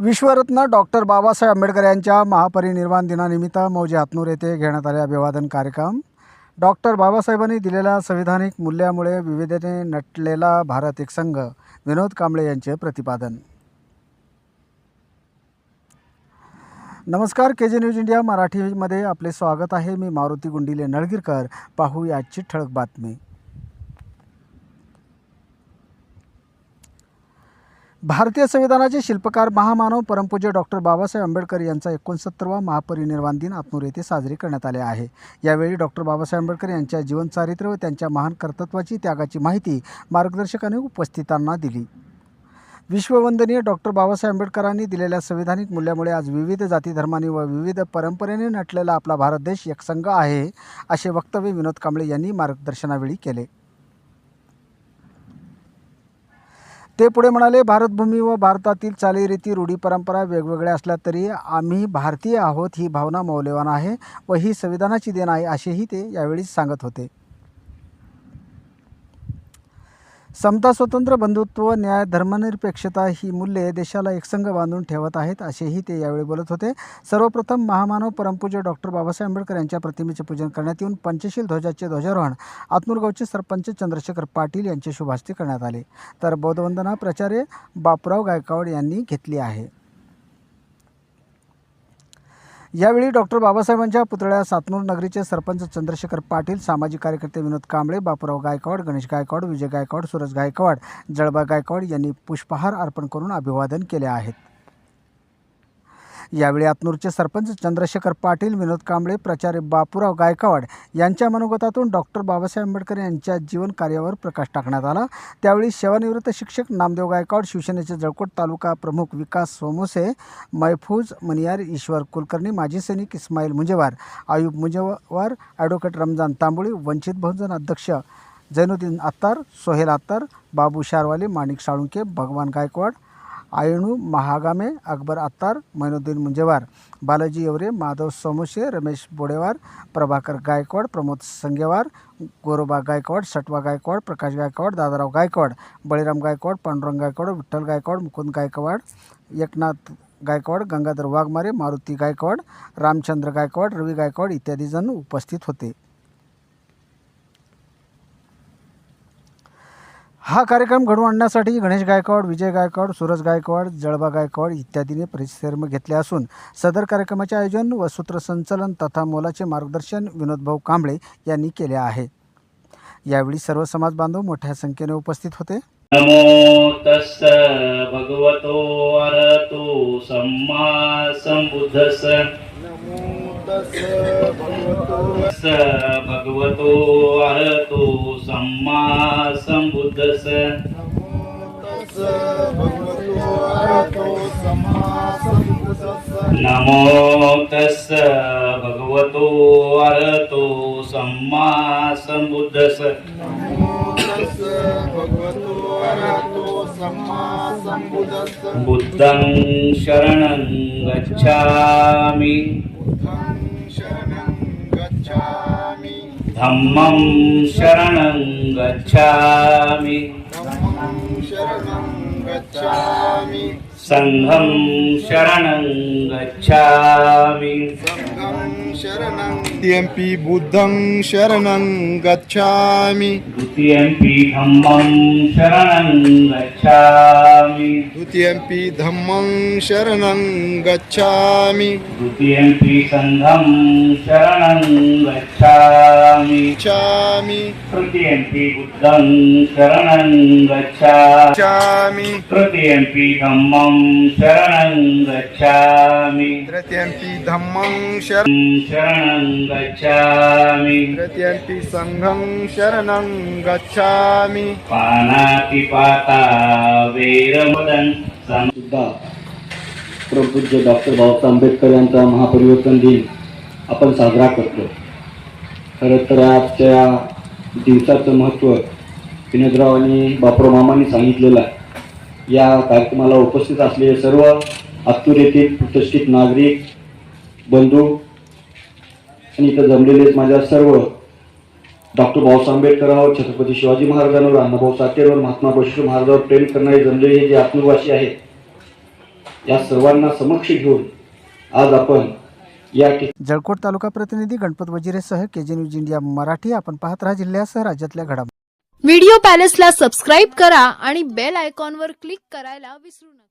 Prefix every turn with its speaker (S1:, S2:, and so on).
S1: विश्वरत्न doctor Babasaheb Ambedkar यांच्या महापरिनिर्वाण दिनानिमित्त मौजे हातनूर येथे घेण्यात आले अभिवादन कार्यक्रम. डॉक्टर बाबासाहेबांनी दिलेल्या संविधानिक मूल्यामुळे विविधतेने नटलेला भारत एक संघ विनोद कांबळे यांचे प्रतिपादन. नमस्कार के जी न्यूज इंडिया मराठीमध्ये आपले स्वागत आहे. मी मारुती गुंडिले नळगीरकर. पाहू याची ठळक बातमी. भारतीय संविधानाचे शिल्पकार महामानव परमपूज्य डॉक्टर बाबासाहेब आंबेडकर यांचा एकोणसत्तरवा महापरिनिर्वाण दिन आत्मूर येथे साजरे करण्यात आले आहे. यावेळी डॉक्टर बाबासाहेब आंबेडकर यांच्या जीवनचारित्र्य व त्यांच्या महान कर्तृत्वाची त्यागाची माहिती मार्गदर्शकाने उपस्थितांना दिली. विश्ववंदनीय डॉक्टर बाबासाहेब आंबेडकरांनी दिलेल्या संविधानिक मूल्यामुळे आज विविध जाती धर्मांनी व विविध परंपरेने नटलेला आपला भारत देश एकसंघ आहे असे वक्तव्य विनोद कांबळे यांनी मार्गदर्शनावेळी केले. ते पुढे म्हणाले भारतभूमी व भारतातील चालीरीती रूढी परंपरा वेगवेगळ्या असल्या तरी आम्ही भारतीय आहोत ही भावना मौल्यवान आहे व ही संविधानाची देण आहे असेही ते यावेळी सांगत होते. समता स्वतंत्र बंधुत्व न्याय धर्मनिरपेक्षता ही मूल्ये देशाला एकसंघ बांधून ठेवत आहेत असेही ते यावेळी बोलत होते. सर्वप्रथम महामानव परमपूज्य डॉक्टर बाबासाहेब आंबेडकर यांच्या प्रतिमेचे पूजन करण्यात येऊन पंचशील ध्वजाचे ध्वजारोहण आत्मूरगावचे सरपंच चंद्रशेखर पाटील यांचे शुभास्ते करण्यात आले. तर बौद्धवंदना प्राचार्य बापराव गायकवाड यांनी घेतली आहे. यावेळी डॉक्टर बाबासाहेबांच्या पुतळ्या सातनूर नगरीचे सरपंच चंद्रशेखर पाटील सामाजिक कार्यकर्ते विनोद कांबळे बापूराव गायकवाड गणेश गायकवाड विजय गायकवाड सुरज गायकवाड जळबा गायकवाड यांनी पुष्पहार अर्पण करून अभिवादन केले आहेत. यावेळी आतनूरचे सरपंच चंद्रशेखर पाटील विनोद कांबळे प्राचार्य बापूराव गायकवाड यांच्या मनोगतातून डॉक्टर बाबासाहेब आंबेडकर यांच्या जीवन कार्यावर प्रकाश टाकण्यात आला. त्यावेळी सेवानिवृत्त शिक्षक नामदेव गायकवाड शिवसेनेचे जळकोट तालुका प्रमुख विकास सोमोसे मैफूज मनियार ईश्वर कुलकर्णी माजी सैनिक इस्माईल मुंजेवार आयुब मुंजेवार ॲडव्होकेट रमजान तांबोळी वंचित बहुजन अध्यक्ष जैनुद्दीन अत्तार सोहेल अत्तार बाबू शारवाली माणिक साळुंके भगवान गायकवाड आयणू महागामे अकबर अत्तार मैनुद्दीन मुंजेवार बालाजी येवरे माधव सोमुशे रमेश बोडेवार प्रभाकर गायकवाड प्रमोद संगेवार गोरोबा गायकवाड सटवा गायकवाड प्रकाश गायकवाड दादाराव गायकवाड बळीराम गायकवाड पांडुरंग गायकवाड विठ्ठल गायकवाड मुकुंद गायकवाड एकनाथ गायकवाड गंगाधर वाघमारे मारुती गायकवाड रामचंद्र गायकवाड रवी गायकवाड इत्यादी जण उपस्थित होते. हा कार्यक्रम घडवून आणण्यासाठी गणेश गायकवाड विजय गायकवाड सूरज गायकवाड जळबा गायकवाड इत्यादीने परिश्रम घेतले असून सदर कार्यक्रमाचे आयोजन व सूत्रसंचलन तथा मोलाचे मार्गदर्शन विनोदभाऊ कांबळे यांनी केले आहे. यावेळी सर्व समाज बांधव मोठ्या संख्येने उपस्थित होते.
S2: नमो तस्स भगवतो अरतो सम्मा संबुद्धस स भगवतो अरतो सम्मा संबुद्धस नमो तस्स भगवतो अरतो सम्मा संबुद्धस बुद्धं शरणं गच्छामि। धम्मं शरणं गच्छामि। सङ्घं शरणं गच्छामि।
S3: द्वितीयम्पि बुद्धं शरणं गच्छामि।
S2: द्वितीयम्पि धम्मं शरणं गच्छामि।
S3: द्वितीयम्पि धम्मं शरणं गच्छामि।
S2: द्वितीयम्पि सङ्घं शरणं गच्छामि।
S3: गच्छामि।
S2: तृतीयम्पि बुद्धं शरणं गच्छामि।
S3: गच्छामि।
S2: तृतीयम्पि धम्मं शरणं गच्छामि।
S3: तृतीयम्पि धम्मं शरणं
S2: शरणं गच्छामि।
S3: तृतीयम्पि सङ्घं शरणं गच्छामि।
S2: वेरमदन सम
S4: सुद्धा परमपूज्य डॉक्टर बाबासाहेब आंबेडकर यांचा महापरिवर्तन दिन आपण साजरा करतो. खरं तर आजच्या दिवसाचं महत्त्व विनोदराव आणि बापराव मामांनी सांगितलेलं आहे. या कार्यक्रमाला उपस्थित असलेले सर्व येथील प्रतिष्ठित नागरिक बंधू आणि इथं जमलेले माझ्या सर्व डॉक्टर बाबासाहेब आंबेडकरांवर छत्रपती शिवाजी महाराजांवर अण्णाभाऊ साठेवर महात्मा बशीर महाराजांवर प्रेम करणारे जमलेले हे जे आत्मवासी आहेत या सर्वांना समक्ष घेऊन आज आपण या
S1: जळकोट तालुका प्रतिनिधी Ganpat वजिरेसह K G news India Marathi आपण पाहत राहा जिल्ह्यासह राज्यातल्या घडामोडी.
S5: व्हिडिओ पॅलेसला सबस्क्राईब करा आणि बेल आयकॉनवर क्लिक करायला विसरू नका.